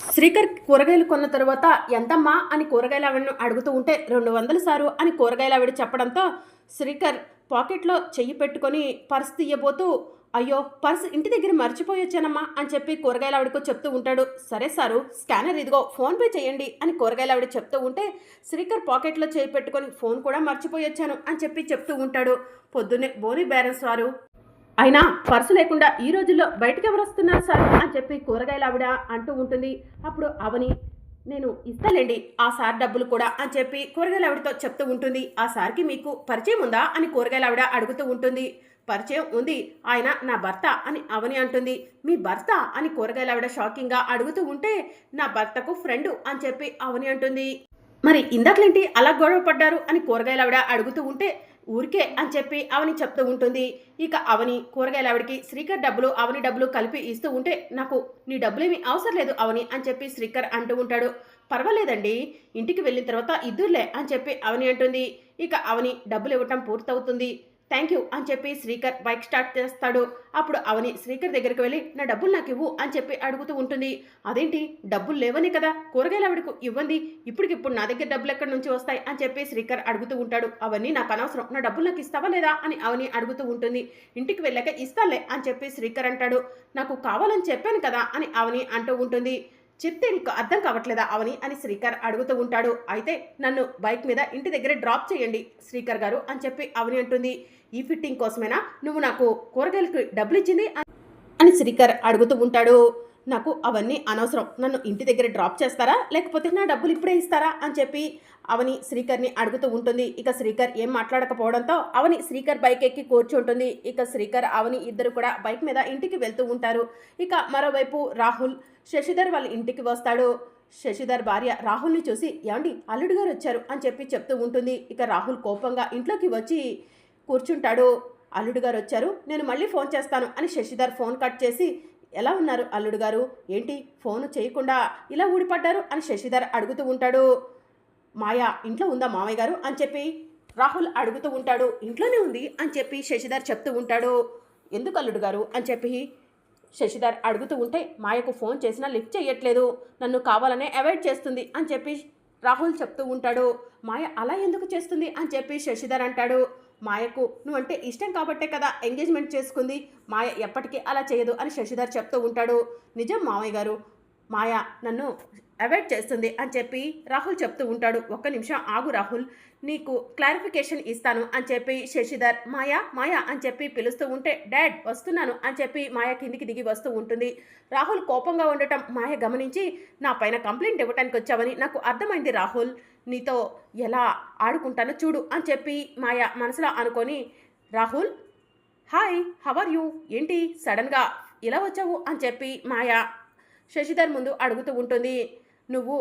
శ్రీకర్ కూరగాయలు కొన్న తర్వాత ఎంతమ్మా అని కూరగాయలు ఆవిడను అడుగుతూ ఉంటే రెండు వందలు సారు అని కూరగాయలు ఆవిడ చెప్పడంతో శ్రీకర్ పాకెట్లో చెయ్యి పెట్టుకొని పర్స్ తీయబోతూ అయ్యో పర్స్ ఇంటి దగ్గర మర్చిపోయొచ్చానమ్మా అని చెప్పి కూరగాయల ఆవిడకు చెప్తూ ఉంటాడు. సరే సారు స్కానర్ ఇదిగో ఫోన్పే చేయండి అని కూరగాయల ఆవిడ చెప్తూ ఉంటే శ్రీకర్ పాకెట్లో చేయి పెట్టుకొని ఫోన్ కూడా మర్చిపోయొచ్చాను అని చెప్పి చెప్తూ ఉంటాడు. పొద్దున్నే బోని బ్యారెన్స్ వారు అయినా పర్సు లేకుండా ఈ రోజుల్లో బయటకు ఎవరు వస్తున్నారు సార్ అని చెప్పి కూరగాయలు ఆవిడ అంటూ ఉంటుంది. అప్పుడు అవని నేను ఇస్తాలేండి ఆ సార్ డబ్బులు కూడా అని చెప్పి కూరగాయలు ఆవిడతో చెప్తూ ఉంటుంది. ఆ సార్కి మీకు పరిచయం ఉందా? అని కూరగాయలు ఆవిడ అడుగుతూ ఉంటుంది. పరిచయం ఉంది. ఆయన నా భర్త అని అవని అంటుంది. మీ భర్త? అని కూరగాయలు ఆవిడ షాకింగ్గా అడుగుతూ ఉంటే నా భర్తకు ఫ్రెండ్ అని చెప్పి అవని అంటుంది. మరి ఇందాకలేంటి అలా గొడవ పడ్డారు? అని కూరగాయలు ఆవిడ అడుగుతూ ఉంటే ఊరికే అని చెప్పి అవని చెప్తూ ఉంటుంది. ఇక అవని కూరగాయల ఆవిడకి శ్రీకర్ డబ్బులు అవని డబ్బులు కలిపి ఇస్తూ ఉంటే నాకు నీ డబ్బులేమి అవసరం లేదు అవని అని చెప్పి శ్రీకర్ అంటూ ఉంటాడు. పర్వాలేదండి ఇంటికి వెళ్ళిన తర్వాత ఇద్దరులే అని చెప్పి అవని అంటుంది. ఇక అవని డబ్బులు ఇవ్వటం పూర్తవుతుంది. థ్యాంక్ యూ అని చెప్పి శ్రీకర్ బైక్ స్టార్ట్ చేస్తాడు. అప్పుడు అవని శ్రీకర్ దగ్గరికి వెళ్ళి నా డబ్బులు నాకు ఇవ్వు అని చెప్పి అడుగుతూ ఉంటుంది. అదేంటి? డబ్బులు లేవని కదా? కూరగాయలు ఆవిడకు ఇవ్వండి. ఇప్పటికిప్పుడు నా దగ్గర డబ్బులు ఎక్కడి నుంచి వస్తాయి? అని చెప్పి శ్రీకర్ అడుగుతూ ఉంటాడు. అవన్నీ నాకు అనవసరం. నా డబ్బులు నాకు ఇస్తావా లేదా? అని అవని అడుగుతూ ఉంటుంది. ఇంటికి వెళ్ళాక ఇస్తాలే అని చెప్పి శ్రీకర్ అంటాడు. నాకు కావాలని చెప్పాను కదా అని అవని అంటూ ఉంటుంది. చెప్తే నీకు అర్థం కావట్లేదా అవని అని శ్రీకర్ అడుగుతూ ఉంటాడు. అయితే నన్ను బైక్ మీద ఇంటి దగ్గర డ్రాప్ చేయండి శ్రీకర్ గారు అని చెప్పి అవని అంటుంది. ఈ ఫిట్టింగ్ కోసమేనా? నువ్వు నాకు కూరగాయలకు డబ్బులు ఇచ్చింది అని శ్రీకర్ అడుగుతూ ఉంటాడు. నాకు అవన్నీ అనవసరం. నన్ను ఇంటి దగ్గర డ్రాప్ చేస్తారా? లేకపోతే నా డబ్బులు ఇప్పుడే ఇస్తారా? అని చెప్పి అవని శ్రీకర్ని అడుగుతూ ఉంటుంది. ఇక శ్రీకర్ ఏం మాట్లాడకపోవడంతో అవని శ్రీకర్ బైక్ ఎక్కి కూర్చుంటుంది ఇక శ్రీకర్ అవని ఇద్దరు కూడా బైక్ మీద ఇంటికి వెళ్తూ ఉంటారు. ఇక మరోవైపు రాహుల్ శశిధర్ వాళ్ళ ఇంటికి వస్తాడు. శశిధర్ భార్య రాహుల్ని చూసి ఏమండి అల్లుడు గారు వచ్చారు అని చెప్పి చెప్తూ ఉంటుంది. ఇక రాహుల్ కోపంగా ఇంట్లోకి వచ్చి కూర్చుంటాడు. అల్లుడు గారు వచ్చారు నేను మళ్ళీ ఫోన్ చేస్తాను అని శశిధర్ ఫోన్ కట్ చేసి ఎలా ఉన్నారు అల్లుడు గారు? ఏంటి ఫోన్ చేయకుండా ఇలా ఊడిపడ్డారు? అని శశిధర్ అడుగుతూ ఉంటాడు. మాయా ఇంట్లో ఉందా మామయ్య గారు? అని చెప్పి రాహుల్ అడుగుతూ ఉంటాడు. ఇంట్లోనే ఉంది అని చెప్పి శశిధర్ చెప్తూ ఉంటాడు. ఎందుకు అల్లుడు గారు? అని చెప్పి శశిధర్ అడుగుతూ ఉంటే మాయకు ఫోన్ చేసినా లిఫ్ట్ చేయట్లేదు. నన్ను కావాలనే అవాయిడ్ చేస్తుంది అని చెప్పి రాహుల్ చెప్తూ ఉంటాడు. మాయ అలా ఎందుకు చేస్తుంది అని చెప్పి శశిధర్ అంటాడు. మాయకు నువ్వంటే ఇష్టం కాబట్టే కదా ఎంగేజ్మెంట్ చేసుకుంది. మాయ ఎప్పటికీ అలా చేయదు అని శశిధర్ చెప్తూ ఉంటాడు. నిజం మామయ్య గారు. మాయ నన్ను అవాయిడ్ చేస్తుంది అని చెప్పి రాహుల్ చెప్తూ ఉంటాడు. ఒక్క నిమిషం ఆగు రాహుల్ నీకు క్లారిఫికేషన్ ఇస్తాను అని చెప్పి శశిధర్ మాయా మాయా అని చెప్పి పిలుస్తూ ఉంటే డాడ్ వస్తున్నాను అని చెప్పి మాయ కిందికి దిగి వస్తూ ఉంటుంది. రాహుల్ కోపంగా ఉండటం మాయ గమనించి నా పైన కంప్లైంట్ ఇవ్వటానికి వచ్చావని నాకు అర్థమైంది రాహుల్. నీతో ఎలా ఆడుకుంటానో చూడు అని చెప్పి మాయ మనసులో అనుకొని రాహుల్ హాయ్ హవర్ యూ? ఏంటి? సడన్గా ఇలా వచ్చావు? అని చెప్పి మాయ శశిధర్ ముందు అడుగుతూ ఉంటుంది. నువ్వు.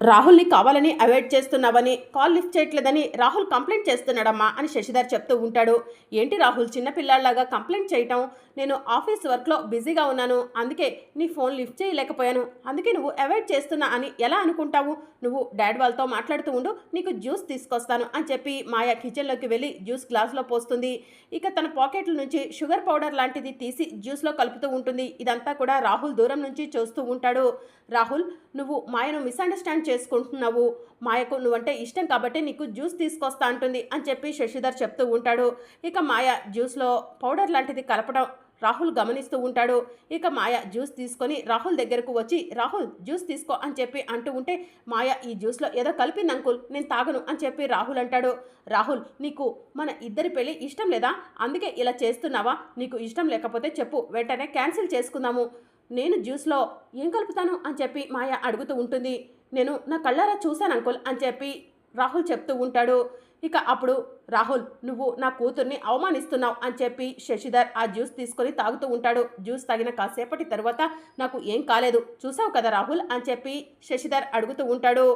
రాహుల్ని కావాలని అవాయిడ్ చేస్తున్నావని కాల్ లిఫ్ట్ చేయట్లేదని రాహుల్ కంప్లైంట్ చేస్తున్నాడమ్మా అని శశిధర్ చెప్తూ ఉంటాడు. ఏంటి రాహుల్ చిన్నపిల్లాడిలాగా కంప్లైంట్ చేయటం? నేను ఆఫీస్ వర్క్లో బిజీగా ఉన్నాను. అందుకే నీ ఫోన్ లిఫ్ట్ చేయలేకపోయాను. అందుకే నువ్వు అవాయిడ్ చేస్తున్నా అని ఎలా అనుకుంటావు? నువ్వు డాడ్ వాళ్ళతో మాట్లాడుతూ ఉండు నీకు జ్యూస్ తీసుకొస్తాను అని చెప్పి మాయా కిచెన్లోకి వెళ్ళి జ్యూస్ గ్లాస్లో పోస్తుంది. ఇక తన పాకెట్ల నుంచి షుగర్ పౌడర్ లాంటిది తీసి జ్యూస్లో కలుపుతూ ఉంటుంది. ఇదంతా కూడా రాహుల్ దూరం నుంచి చూస్తూ ఉంటాడు. రాహుల్ నువ్వు మాయను మిస్అండర్స్టాండ్ చేసుకుంటున్నావు. మాయకు నువ్వంటే ఇష్టం కాబట్టి నీకు జ్యూస్ తీసుకొస్తా అంటుంది అని చెప్పి శశిధర్ చెప్తూ ఉంటాడు. ఇక మాయ జ్యూస్లో పౌడర్ లాంటిది కలపడం రాహుల్ గమనిస్తూ ఉంటాడు. ఇక మాయ జ్యూస్ తీసుకొని రాహుల్ దగ్గరకు వచ్చి రాహుల్ జ్యూస్ తీసుకో అని చెప్పి అంటూ ఉంటే మాయ ఈ జ్యూస్లో ఏదో కలిపింది అంకుల్ నేను తాగను అని చెప్పి రాహుల్ అంటాడు. రాహుల్ నీకు మన ఇద్దరి పెళ్ళి ఇష్టం లేదా? అందుకే ఇలా చేస్తున్నావా? నీకు ఇష్టం లేకపోతే చెప్పు వెంటనే క్యాన్సిల్ చేసుకుందాము. నేను జ్యూస్లో ఏం కలుపుతాను అని చెప్పి మాయ అడుగుతూ ఉంటుంది. నేను నా కళ్ళారా చూశాను అంకుల్ అని చెప్పి రాహుల్ చెప్తూ ఉంటాడు. ఇక అప్పుడు రాహుల్ నువ్వు నా కూతుర్ని అవమానిస్తున్నావు అని చెప్పి శశిధర్ ఆ జ్యూస్ తీసుకొని తాగుతూ ఉంటాడు. జ్యూస్ తాగిన కాసేపటి తర్వాత నాకు ఏం కాలేదు. చూసావు కదా రాహుల్ అని చెప్పి శశిధర్ అడుగుతూ ఉంటాడు.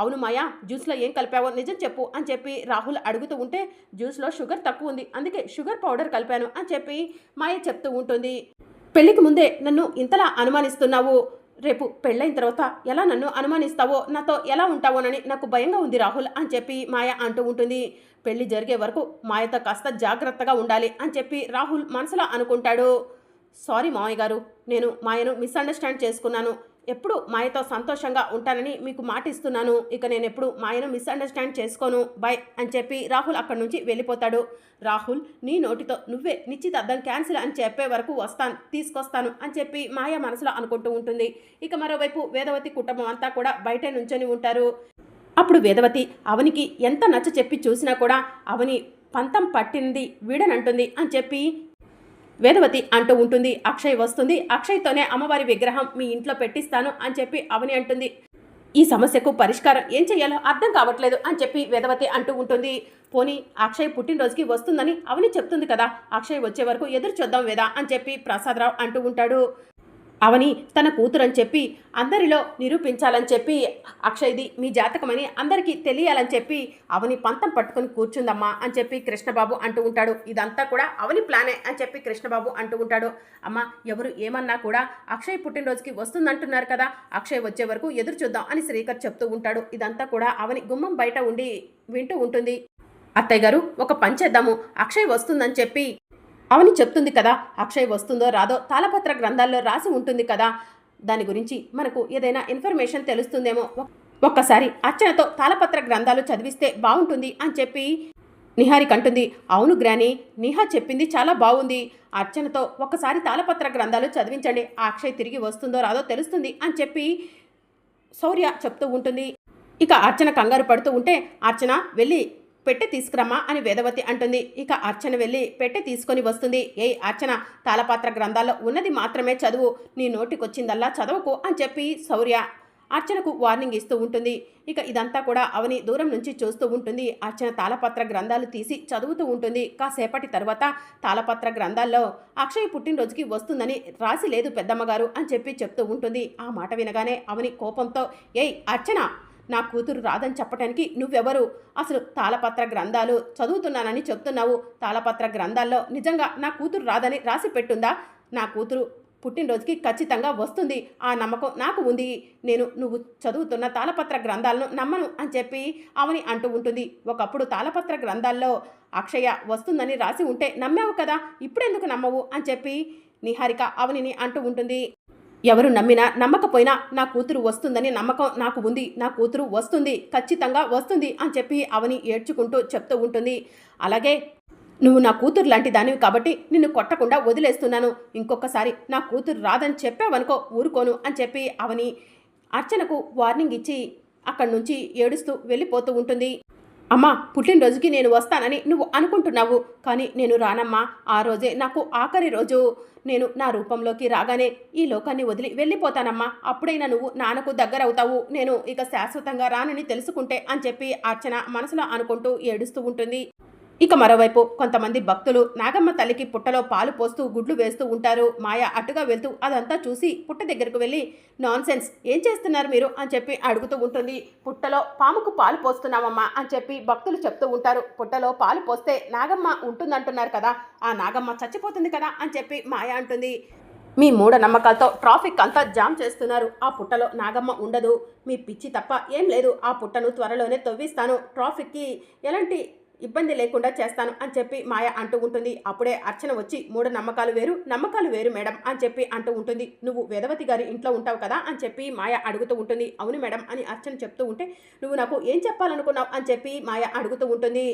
అవును మాయా జ్యూస్లో ఏం కలిపావో నిజం చెప్పు అని చెప్పి రాహుల్ అడుగుతూ ఉంటే జ్యూస్లో షుగర్ తక్కువ ఉంది. అందుకే షుగర్ పౌడర్ కలిపాను అని చెప్పి మాయ చెప్తూ ఉంటుంది. పెళ్ళికి ముందే నన్ను ఇంతలా అనుమానిస్తున్నావు? రేపు పెళ్ళైన తర్వాత ఎలా నన్ను అనుమానిస్తావో? నాతో ఎలా ఉంటావోనని నాకు భయంగా ఉంది రాహుల్ అని చెప్పి మాయ అంటూ ఉంటుంది. పెళ్ళి జరిగే వరకు మాయతో కాస్త జాగ్రత్తగా ఉండాలి అని చెప్పి రాహుల్ మనసులో అనుకుంటాడు. సారీ మావయ్య గారు నేను మాయను మిస్అండర్స్టాండ్ చేసుకున్నాను. ఎప్పుడు మాయతో సంతోషంగా ఉంటానని మీకు మాట ఇస్తున్నాను ఇక నేను ఎప్పుడు మాయను మిస్అండర్స్టాండ్ చేసుకోను. బై అని చెప్పి రాహుల్ అక్కడి నుంచి వెళ్ళిపోతాడు. రాహుల్ నీ నోటితో నువ్వే నిశ్చితార్థం క్యాన్సిల్ అని చెప్పే వరకు వస్తాను తీసుకొస్తాను అని చెప్పి మాయ మనసులో అనుకుంటూ ఉంటుంది. ఇక మరోవైపు వేదవతి కుటుంబం అంతా కూడా బయటే నుంచొని ఉంటారు. అప్పుడు వేదవతి అవనికి ఎంత నచ్చ చెప్పి చూసినా కూడా అవని పంతం పట్టింది వీడనంటుంది అని చెప్పి వేదవతి అంటూ ఉంటుంది అక్షయ్ వస్తుంది అక్షయ్తోనే అమ్మవారి విగ్రహం మీ ఇంట్లో పెట్టిస్తాను అని చెప్పి అవని అంటుంది. ఈ సమస్యకు పరిష్కారం ఏం చేయాలో అర్థం కావట్లేదు అని చెప్పి వేదవతి అంటూ ఉంటుంది. పోనీ అక్షయ్ పుట్టినరోజుకి వస్తుందని అవని చెప్తుంది కదా అక్షయ్ వచ్చే వరకు ఎదురు చూద్దాం వేదా అని చెప్పి ప్రసాదరావు అంటూ ఉంటాడు. అవని తన కూతురని చెప్పి అందరిలో నిరూపించాలని చెప్పి అక్షయ్ది మీ జాతకమని అందరికీ తెలియాలని చెప్పి అవని పంతం పట్టుకొని కూర్చుందమ్మా అని చెప్పి కృష్ణబాబు అంటూ ఉంటాడు. ఇదంతా కూడా అవని ప్లానే అని చెప్పి కృష్ణబాబు అంటూ ఉంటాడు. అమ్మ ఎవరు ఏమన్నా కూడా అక్షయ్ పుట్టినరోజుకి వస్తుందంటున్నారు కదా అక్షయ్ వచ్చే వరకు ఎదురు చూద్దాం అని శ్రీకర్ చెప్తూ ఉంటాడు. ఇదంతా కూడా అవని గుమ్మం బయట ఉండి వింటూ ఉంటుంది. అత్తయ్య గారు ఒక పని చేద్దాము. అక్షయ్ వస్తుందని చెప్పి అవని చెప్తుంది కదా అక్షయ్ వస్తుందో రాదో తాళపత్ర గ్రంథాల్లో రాసి ఉంటుంది కదా. దాని గురించి మనకు ఏదైనా ఇన్ఫర్మేషన్ తెలుస్తుందేమో. ఒక్కసారి అర్చనతో తాళపత్ర గ్రంథాలు చదివిస్తే బాగుంటుంది అని చెప్పి నిహారిక అంటుంది అవును గ్రాని నిహా చెప్పింది చాలా బాగుంది అర్చనతో ఒక్కసారి తాళపత్ర గ్రంథాలు చదివించండి ఆ అక్షయ్ తిరిగి వస్తుందో రాదో తెలుస్తుంది అని చెప్పి శౌర్య చెప్తూ ఉంటుంది. ఇక అర్చన కంగారు పడుతూ ఉంటే అర్చన వెళ్ళి పెట్టె తీసుకురమ్మా అని వేదవతి అంటుంది. ఇక అర్చన వెళ్ళి పెట్టె తీసుకొని వస్తుంది. ఏయ్ అర్చన తాళపాత్ర గ్రంథాల్లో ఉన్నది మాత్రమే చదువు. నీ నోటికొచ్చిందల్లా చదవకు అని చెప్పి శౌర్య అర్చనకు వార్నింగ్ ఇస్తూ ఉంటుంది. ఇక ఇదంతా కూడా అవని దూరం నుంచి చూస్తూ ఉంటుంది. అర్చన తాళపత్ర గ్రంథాలు తీసి చదువుతూ ఉంటుంది. కాసేపటి తర్వాత తాళపత్ర గ్రంథాల్లో అక్షయ్ పుట్టినరోజుకి వస్తుందని రాసి లేదు పెద్దమ్మగారు అని చెప్పి చెప్తూ ఉంటుంది. ఆ మాట వినగానే అవని కోపంతో ఏయ్ అర్చన నా కూతురు రాదని చెప్పటానికి నువ్వెవరు? అసలు తాళపత్ర గ్రంథాలు చదువుతున్నానని చెప్తున్నావు. తాళపత్ర గ్రంథాల్లో నిజంగా నా కూతురు రాదని రాసి పెట్టుందా? నా కూతురు పుట్టినరోజుకి ఖచ్చితంగా వస్తుంది. ఆ నమ్మకం నాకు ఉంది. నేను నువ్వు చదువుతున్న తాళపత్ర గ్రంథాలను నమ్మను అని చెప్పి అవని అంటూ ఉంటుంది. ఒకప్పుడు తాళపత్ర గ్రంథాల్లో అక్షయ వస్తుందని రాసి ఉంటే నమ్మావు కదా? ఇప్పుడెందుకు నమ్మవు? అని చెప్పి నిహారిక అవనిని అంటూ ఉంటుంది. ఎవరు నమ్మినా నమ్మకపోయినా నా కూతురు వస్తుందని నమ్మకం నాకు ఉంది నా కూతురు వస్తుంది ఖచ్చితంగా వస్తుంది అని చెప్పి అవని ఏడ్చుకుంటూ చెప్తూ ఉంటుంది. అలాగే నువ్వు నా కూతురు లాంటి దానివి కాబట్టి నిన్ను కొట్టకుండా వదిలేస్తున్నాను. ఇంకొకసారి నా కూతురు రాదని చెప్పావనుకో ఊరుకోను అని చెప్పి అవని అర్చనకు వార్నింగ్ ఇచ్చి అక్కడి నుంచి ఏడుస్తూ వెళ్ళిపోతూ ఉంటుంది. అమ్మా పుట్టినరోజుకి నేను వస్తానని నువ్వు అనుకుంటున్నావు. కానీ నేను రానమ్మా. ఆ రోజే నాకు ఆఖరి రోజు. నేను నా రూపంలోకి రాగానే ఈ లోకాన్ని వదిలి వెళ్ళిపోతానమ్మా. అప్పుడైనా నువ్వు నాన్నకు దగ్గరవుతావు. నేను ఇక శాశ్వతంగా రానని తెలుసుకుంటే అని చెప్పి అర్చన మనసులో అనుకుంటూ ఏడుస్తూ ఉంటుంది. ఇక మరోవైపు కొంతమంది భక్తులు నాగమ్మ తల్లికి పుట్టలో పాలు పోస్తూ గుడ్లు వేస్తూ ఉంటారు. మాయ అటుగా వెళ్తూ అదంతా చూసి పుట్ట దగ్గరకు వెళ్ళి నాన్ సెన్స్ ఏం చేస్తున్నారు మీరు? అని చెప్పి అడుగుతూ ఉంటుంది. పుట్టలో పాముకు పాలు పోస్తున్నామమ్మా అని చెప్పి భక్తులు చెప్తూ ఉంటారు. పుట్టలో పాలు పోస్తే నాగమ్మ ఉంటుందంటున్నారు కదా ఆ నాగమ్మ చచ్చిపోతుంది కదా అని చెప్పి మాయ అంటుంది. మీ మూఢ నమ్మకాలతో ట్రాఫిక్ అంతా జామ్ చేస్తున్నారు. ఆ పుట్టలో నాగమ్మ ఉండదు. మీ పిచ్చి తప్ప ఏం లేదు. ఆ పుట్టను త్వరలోనే తవ్విస్తాను. ట్రాఫిక్కి ఎలాంటి ఇబ్బంది లేకుండా చేస్తాను అని చెప్పి మాయ అంటూ ఉంటుంది. అప్పుడే అర్చన వచ్చి మూఢ నమ్మకాలు వేరు నమ్మకాలు వేరు మేడం అని చెప్పి అంటూ ఉంటుంది. నువ్వు వేదవతి గారి ఇంట్లో ఉంటావు కదా అని చెప్పి మాయ అడుగుతూ ఉంటుంది. అవును మేడం అని అర్చన చెప్తూ ఉంటే నువ్వు నాకు ఏం చెప్పాలనుకున్నావు అని చెప్పి మాయ అడుగుతూ ఉంటుంది.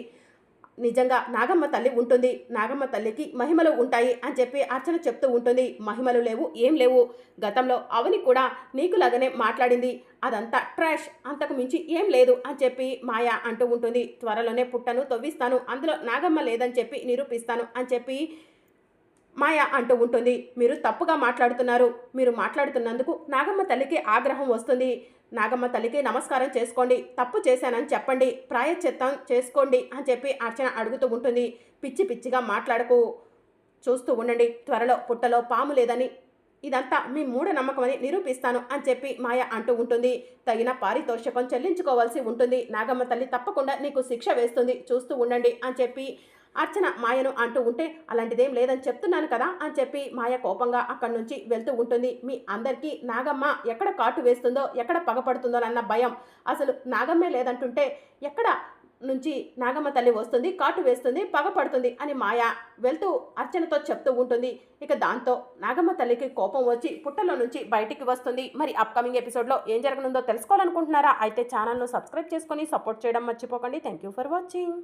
నిజంగా నాగమ్మ తల్లి ఉంటుంది. నాగమ్మ తల్లికి మహిమలు ఉంటాయి అని చెప్పి అర్చన చెప్తూ ఉంటుంది. మహిమలు లేవు ఏం లేవు. గతంలో అవని కూడా నీకులాగానే మాట్లాడింది. అదంతా ట్రాష్ అంతకు మించి ఏం లేదు అని చెప్పి మాయా అంటూ ఉంటుంది. త్వరలోనే పుట్టను తవ్విస్తాను. అందులో నాగమ్మ లేదని చెప్పి నిరూపిస్తాను అని చెప్పి మాయ అంటూ ఉంటుంది. మీరు తప్పుగా మాట్లాడుతున్నారు. మీరు మాట్లాడుతున్నందుకు నాగమ్మ తల్లికి ఆగ్రహం వస్తుంది. నాగమ్మ తల్లికి నమస్కారం చేసుకోండి తప్పు చేశానని చెప్పండి ప్రాయశ్చిత్తం చేసుకోండి అని చెప్పి అర్చన అడుగుతూ ఉంటుంది. పిచ్చి పిచ్చిగా మాట్లాడకు చూస్తూ ఉండండి. త్వరలో పుట్టలో పాము లేదని ఇదంతా మీ మూఢనమ్మకమని నిరూపిస్తాను అని చెప్పి మాయ అంటూ ఉంటుంది. తగిన పారితోషికం చెల్లించుకోవాల్సి ఉంటుంది. నాగమ్మ తల్లి తప్పకుండా నీకు శిక్ష వేస్తుంది చూస్తూ ఉండండి అని చెప్పి అర్చన మాయను అంటూ ఉంటే అలాంటిదేం లేదని చెప్తున్నాను కదా అని చెప్పి మాయ కోపంగా అక్కడి నుంచి వెళ్తూ ఉంటుంది. మీ అందరికీ నాగమ్మ ఎక్కడ కాటు వేస్తుందో ఎక్కడ పగపడుతుందో అన్న భయం. అసలు నాగమ్మే లేదంటుంటే ఎక్కడ నుంచి నాగమ్మ తల్లి వస్తుంది కాటు వేస్తుంది పగ పడుతుంది అని మాయ వెళ్తూ అర్చనతో చెప్తూ ఉంటుంది. ఇక దాంతో నాగమ్మ తల్లికి కోపం వచ్చి పుట్టలో నుంచి బయటికి వస్తుంది. మరి అప్కమింగ్ ఎపిసోడ్లో ఏం జరగనుందో తెలుసుకోవాలనుకుంటున్నారా? అయితే ఛానల్ను సబ్స్క్రైబ్ చేసుకొని సపోర్ట్ చేయడం మర్చిపోకండి. Thank you for watching